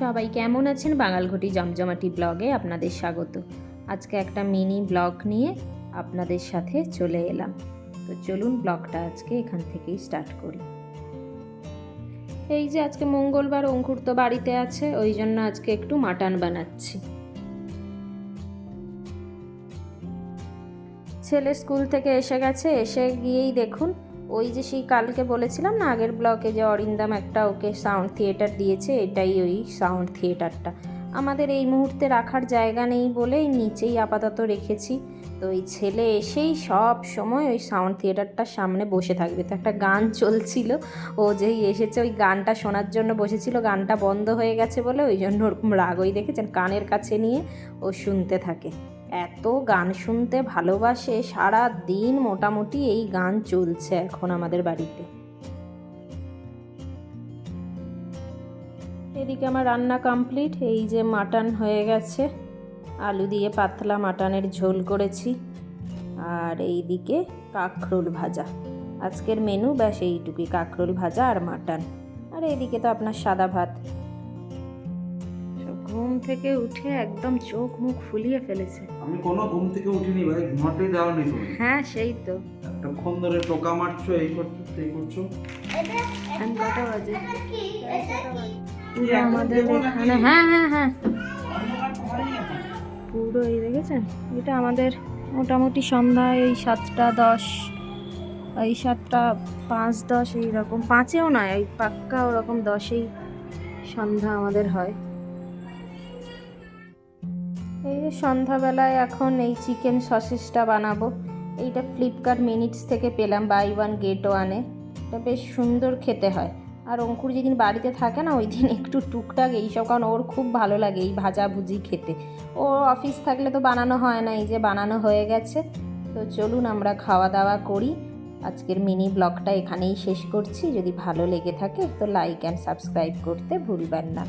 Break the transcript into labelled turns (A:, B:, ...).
A: সবাই কেমন আছেন? বাঙালঘটি জমজমাটি ব্লগে আপনাদের স্বাগত। আজকে একটা মিনি ব্লগ নিয়ে আপনাদের সাথে চলে এলাম। তো চলুন ব্লগটা আজকে এখান থেকেই স্টার্ট করি। এই যে আজকে মঙ্গলবার, অঙ্কুর তো বাড়িতে আছে, ওই জন্য আজকে একটু মাটন বানাচ্ছি। ছেলে স্কুল থেকে এসে গেছে, এসে গিয়েই দেখুন ওই যে সেই কালকে বলেছিলাম না আগের ব্লকে যে অরিন্দাম একটা ওকে সাউন্ড থিয়েটার দিয়েছে, এটাই ওই সাউন্ড থিয়েটারটা আমাদের এই মুহূর্তে রাখার জায়গা নেই বলে এই নিচেই আপাতত রেখেছি। তো ওই ছেলে এসেই সব সময় ওই সাউন্ড থিয়েটারটার সামনে বসে থাকবে। তো একটা গান চলছিল, ও যেই এসেছে ওই গানটা শোনার জন্য বসেছিল, গানটা বন্ধ হয়ে গেছে বলে ওই জন্য ওরকম রাগ ওই দেখেছেন কানের কাছে নিয়ে ও শুনতে থাকে। এত গান শুনতে ভালোবাসে সারা দিন মোটামুটি এই গান চলছে এখন আমাদের বাড়িতে। এদিকে আমার রান্না কমপ্লিট এই যে মাটন হয়ে গেছে। আলু দিয়ে পাতলা মাটনের ঝোল করেছি। আর এইদিকে কাঁকরোল ভাজা। আজকের মেনু ব্যাস এইটুকুই, কাঁকরোল ভাজা আর মাটন। আর এইদিকে তো আপনার সাদা ভাত। ঘুম থেকে উঠে একদম চোখ মুখ ফুলিয়ে ফেলেছে।
B: আমি কোনো ঘুম থেকে উঠিনি ভাই ঘুমাতেই যাওনি তুমি।
A: হ্যাঁ সেই তো।
B: এতক্ষণ ধরে টোকা মারছো এই করছ সেই করছ।
A: এখন কটা বাজে?
B: তুই
A: আমাদের এখানে হ্যাঁ হ্যাঁ হ্যাঁ। পুরো এই দেখেছেন? এটা আমাদের মোটামুটি সন্ধ্যায় এই সাতটা দশ এই সাতটা পাঁচ দশ এইরকম। পাঁচেও নয় ওই পাক্কা ওরকম দশেই সন্ধ্যা আমাদের হয়। এই যে সন্ধ্যাবেলায় এখন এই চিকেন সসেসটা বানাবো। এইটা ফ্লিপকার্ট মিনিটস থেকে পেলাম বাই ওয়ান গেট ওয়ানে এটা বেশ সুন্দর খেতে হয়। আর অঙ্কুর যেদিন বাড়িতে থাকে না, ওই দিন একটু টুকটাক এইসব কারণ ওর খুব ভালো লাগে এই ভাজা ভুজি খেতে। ও অফিস থাকলে তো বানানো হয় না, এই যে বানানো হয়ে গেছে। তো চলুন আমরা খাওয়া দাওয়া করি। আজকের মিনি ব্লগটা এখানেই শেষ করছি। যদি ভালো লেগে থাকে, তো লাইক অ্যান্ড সাবস্ক্রাইব করতে ভুলবেন না।